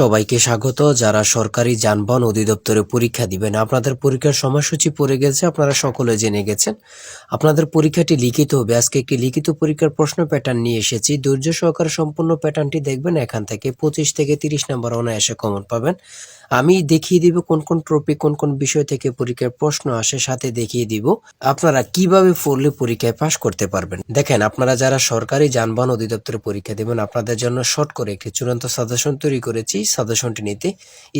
সবাইকে স্বাগত। যারা সরকারি যানবাহন অধিদপ্তরে পরীক্ষা দিবেন, আপনাদের পরীক্ষার সময়সূচি পড়ে গেছে, আপনারা সকলে জেনে গেছেন। আপনাদের পরীক্ষাটি লিখিত হবে। আজকে একটি লিখিত পরীক্ষার প্রশ্ন প্যাটার্ন নিয়ে এসেছি। ধৈর্য সহকারে সম্পূর্ণ প্যাটার্নটি দেখবেন। এখান থেকে পঁচিশ থেকে তিরিশ নম্বর অনায়াসে কমন পাবেন। আমি দেখিয়ে দিব কোন কোন টপিক কোন কোন বিষয় থেকে পরীক্ষার প্রশ্ন আসে, সাথে দেখিয়ে দিব আপনারা কীভাবে পড়লে পরীক্ষায় পাশ করতে পারবেন। দেখেন, আপনারা যারা সরকারি যানবাহন অধিদপ্তরে পরীক্ষা দেবেন, আপনাদের জন্য শর্ট করে একটি চূড়ান্ত সাজেশন তৈরি করেছি। সাজেশনটি নিতে।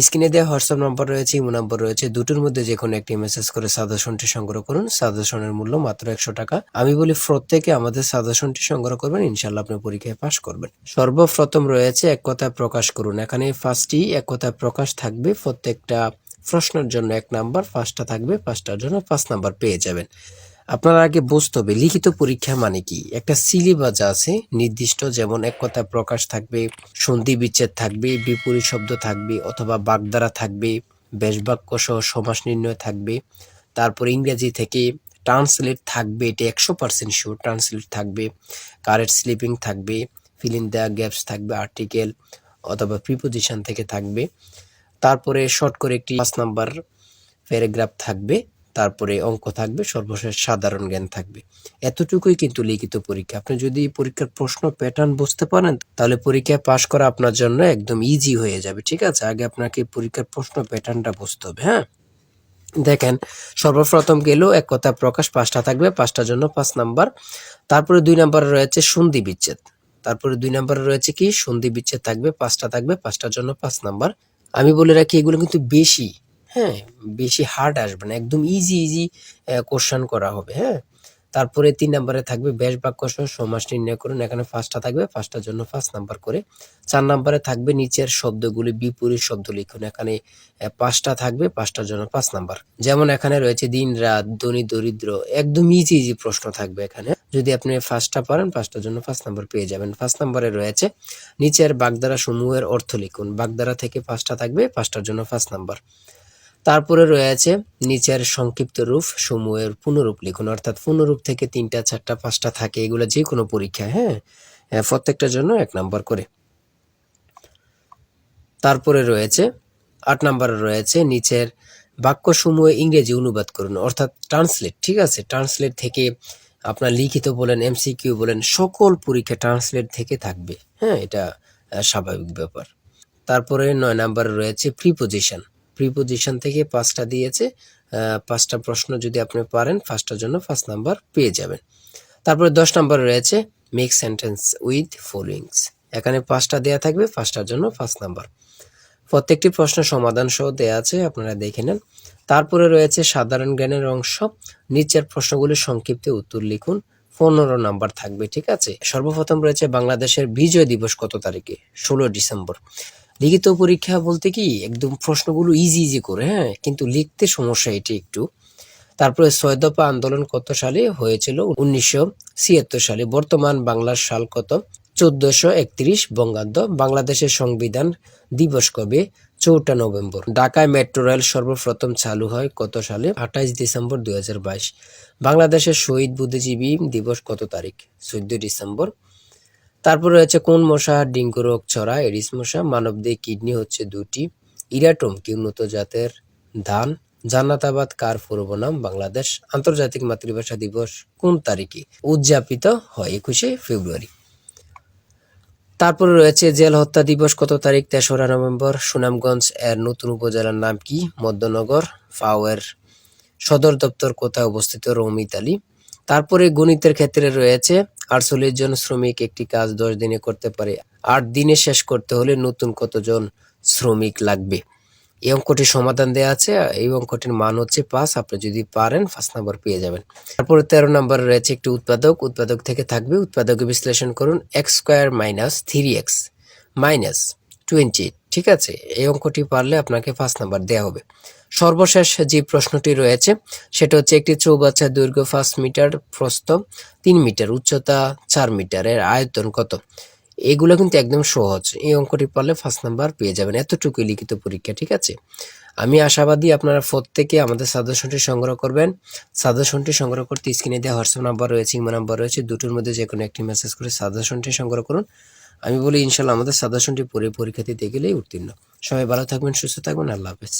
স্ক্রিনে দেওয়া হোয়াটসঅ্যাপ নাম্বার রয়েছে, ইমো নাম্বার রয়েছে। দুটোর মধ্যে যে কোনো একটি মেসেজ করে সাজেশনটি সংগ্রহ করুন। সাজেশনের মূল্য মাত্র একশো টাকা। আমি বলি প্রত্যেকে আমাদের সাজেশনটি সংগ্রহ করবেন ইনশাল্লাহ আপনি পরীক্ষায় পাশ করবেন। সর্বপ্রথম রয়েছে, এক কথায় প্রকাশ করুন। এখানে ফার্স্টই এক কথায় প্রকাশ থাকবে, প্রত্যেকটা প্রশ্নের জন্য এক নাম্বার পাঁচটা থাকবে পাঁচটার জন্য পাঁচ নাম্বার পেয়ে যাবেন। আপনার আগে বুঝতে হবে, লিখিত পরীক্ষা মানে কি? একটা সিলেবাস আছে নির্দিষ্ট, যেমন এক কথায় প্রকাশ থাকবে, সন্ধি বিচ্ছেদ থাকবে, বিপরীত শব্দ থাকবে, অথবা বাগধারা থাকবে, বেশবাক্য সহ সমাস নির্ণয় থাকবে, তারপর ইংরেজি থেকে ট্রান্সলেট থাকবে, এটা একশো পার্সেন্ট শিওর ট্রান্সলেট থাকবে কারেক্ট স্লিপিং থাকবে ফিল ইন দ্য গ্যাপস থাকবে আর্টিকেল অথবা প্রিপোজিশন থেকে থাকবে, তারপরে শর্ট করে একটি পাঁচ নাম্বার প্যারাগ্রাফ থাকবে তারপরে অঙ্ক থাকবে, সর্বশেষ সাধারণ জ্ঞান থাকবে। এতটুকুই কিন্তু লিখিত পরীক্ষা। আপনি যদি পরীক্ষার প্রশ্ন প্যাটার্ন বুঝতে পারেন, তাহলে পরীক্ষায় পাশ করা আপনার জন্য একদম ইজি হয়ে যাবে, ঠিক আছে? আগে আপনাকে পরীক্ষার প্রশ্ন প্যাটার্নটা বুঝতে হবে হ্যাঁ? দেখেন, সর্বপ্রথম গেলেও এক কথা প্রকাশ, পাঁচটা থাকবে, পাঁচটার জন্য পাঁচ নাম্বার। তারপরে দুই নাম্বারে রয়েছে সন্ধি বিচ্ছেদ। তারপরে দুই নাম্বারে রয়েছে কি? সন্ধি বিচ্ছেদ থাকবে, পাঁচটা থাকবে, পাঁচটার জন্য পাঁচ নাম্বার। আমি বলে রাখি, এগুলো কিন্তু বেশি হ্যাঁ বেশি হার্ড আসবে না। একদম ইজি ইজি কোশ্চেন করা হবে হ্যাঁ? তারপরে তিন নাম্বারে থাকবে বেশ বাক্য সহ সমাস নির্ণয় করুন। এখানে পাঁচটা থাকবে পাঁচটার জন্য পাঁচ নাম্বার করে। চার নাম্বারে থাকবে নিচের শব্দগুলি বিপরীত শব্দ লিখুন। এখানে পাঁচটা থাকবে পাঁচটার জন্য পাঁচ নাম্বার যেমন এখানে রয়েছে দিন, রাত, ধনী, দরিদ্র, একদম ইজি ইজি প্রশ্ন থাকবে এখানে। যদি আপনি ফার্স্টটা পারেন পাঁচটার জন্য পাঁচ নাম্বার পেয়ে যাবেন। পাঁচ নাম্বারে রয়েছে, নিচের বাগধারা সমূহের অর্থ লিখুন। বাগধারা থেকে পাঁচটা থাকবে পাঁচটার জন্য পাঁচ নাম্বার তারপরে রয়েছে নিচের সংক্ষিপ্ত রূপ সমূহের পুনরূপ লিখুন অর্থাৎ পুনরূপ থেকে তিনটা, চারটা, পাঁচটা থাকে এগুলো যে কোনো পরীক্ষা হ্যাঁ প্রত্যেকটার জন্য এক নাম্বার করে। তারপরে রয়েছে, আট নাম্বারে রয়েছে নিচের বাক্যসমূহে ইংরেজি অনুবাদ করুন, অর্থাৎ ট্রান্সলেট, ঠিক আছে? ট্রান্সলেট থেকে আপনার লিখিত বলেন, এমসিকিউ বলেন, সকল পরীক্ষা ট্রান্সলেট থেকে থাকবে হ্যাঁ? এটা স্বাভাবিক ব্যাপার। তারপরে নয় নাম্বারে রয়েছে প্রিপোজিশন প্রিপোজিশন থেকে পাঁচটা দিয়েছে পাঁচটা প্রশ্ন যদি আপনি পারেন, পাঁচটার জন্য পাঁচ নাম্বার পেয়ে যাবেন। তারপরে দশ নাম্বার রয়েছে মেক সেন্টেন্স উইথ ফলোয়িংস এখানে পাঁচটা দেয়া থাকবে, পাঁচটার জন্য পাঁচ নাম্বার প্রত্যেকটি প্রশ্ন সমাধান সহ দেয়া আছে, আপনারা দেখে নেন। তারপরে রয়েছে সাধারণ জ্ঞানের অংশ। নিচের প্রশ্নগুলির সংক্ষিপ্তে উত্তর লিখুন। পনেরো নাম্বার থাকবে, ঠিক আছে? সর্বপ্রথম রয়েছে বাংলাদেশের বিজয় দিবস কত তারিখে? ষোলো ডিসেম্বর। লিখিত পরীক্ষা বলতে কি, একদম প্রশ্নগুলো ইজি ইজি করে হ্যাঁ? কিন্তু লিখতে সমস্যা এটি একটু। তারপরে ছয় দফা আন্দোলন কত সালে হয়েছিল? উনিশশো ছিয়াত্তর সালে। বর্তমান বাংলার সাল কত? চোদ্দশো একত্রিশ বঙ্গাব্দ। বাংলাদেশের সংবিধান দিবস কবে? চৌঠা নভেম্বর। ঢাকায় মেট্রো রেল সর্বপ্রথম চালু হয় কত সালে? আঠাইশ ডিসেম্বর দুই হাজার বাইশ। বাংলাদেশের শহীদ বুদ্ধিজীবী দিবস কত তারিখ? চোদ্দ ডিসেম্বর। তারপর রয়েছে কোন মশা, ডেঙ্গু রোগ, ছড়া এডিস মশা মানবদেহ কিডনি হচ্ছে দুটি, ইরাটম কি উন্নত জাতের ধান, জান্নাতাবাদ, কার পূর্ব নাম বাংলাদেশ, আন্তর্জাতিক মাতৃভাষা দিবস কোন তারিখে উদযাপিত হয় একুশে ফেব্রুয়ারি। তারপরে রয়েছে জেল হত্যা দিবস কত তারিখ, তেসরা নভেম্বর, সুনামগঞ্জ এর নতুন উপজেলার নাম কি, মধ্যনগর, ফাওয়ের সদর দপ্তর কোথায় অবস্থিত রৌমিতালি তারপরে গণিতের ক্ষেত্রে রয়েছে আটচল্লিশ জন শ্রমিক একটি কাজ দশ দিনে করতে পারে। আট দিনে শেষ করতে হলে নতুন কতজন শ্রমিক লাগবে? এই অঙ্কটির সমাধান দেওয়া আছে। এই অঙ্কটির মান হচ্ছে পাঁচ। আপনি যদি পারেন, পাঁচ নাম্বার পেয়ে যাবেন। তারপরে তেরো নাম্বার রয়েছে একটি উৎপাদক। উৎপাদক থেকে থাকবে। উৎপাদক বিশ্লেষণ করুন। X square minus three x minus twenty. ঠিক আছে? এই অঙ্কটি পারলে আপনাকে পাঁচ নাম্বার দেওয়া হবে। সর্বশেষ যে প্রশ্নটি রয়েছে, সেটা হচ্ছে একটি চৌবাচ্চা দৈর্ঘ্য পাঁচ মিটার, প্রস্থ তিন মিটার, উচ্চতা চার মিটার এর আয়তন কত? এগুলো কিন্তু একদম সহজ। এই অঙ্কটি পারলে ফার্স্ট নাম্বার পেয়ে যাবেন। এতটুকুই লিখিত পরীক্ষা, ঠিক আছে? আমি আশাবাদী আপনারা প্রত্যেকে আমাদের সাজেশনটি সংগ্রহ করবেন। সাজেশনটি সংগ্রহ করতে স্ক্রিনে দেওয়া হোয়াটসঅ্যাপ নাম্বার রয়েছে ইমো নাম্বার রয়েছে। দুটোর মধ্যে যে কোনো একটি মেসেজ করে সাজেশনটি সংগ্রহ করুন। আমি বলি, ইনশাল্লাহ আমাদের সাজেশনটি পড়ে পরীক্ষা দিতে গেলেই উত্তীর্ণ। সবাই ভালো থাকবেন, সুস্থ থাকবেন। আল্লাহ হাফেজ।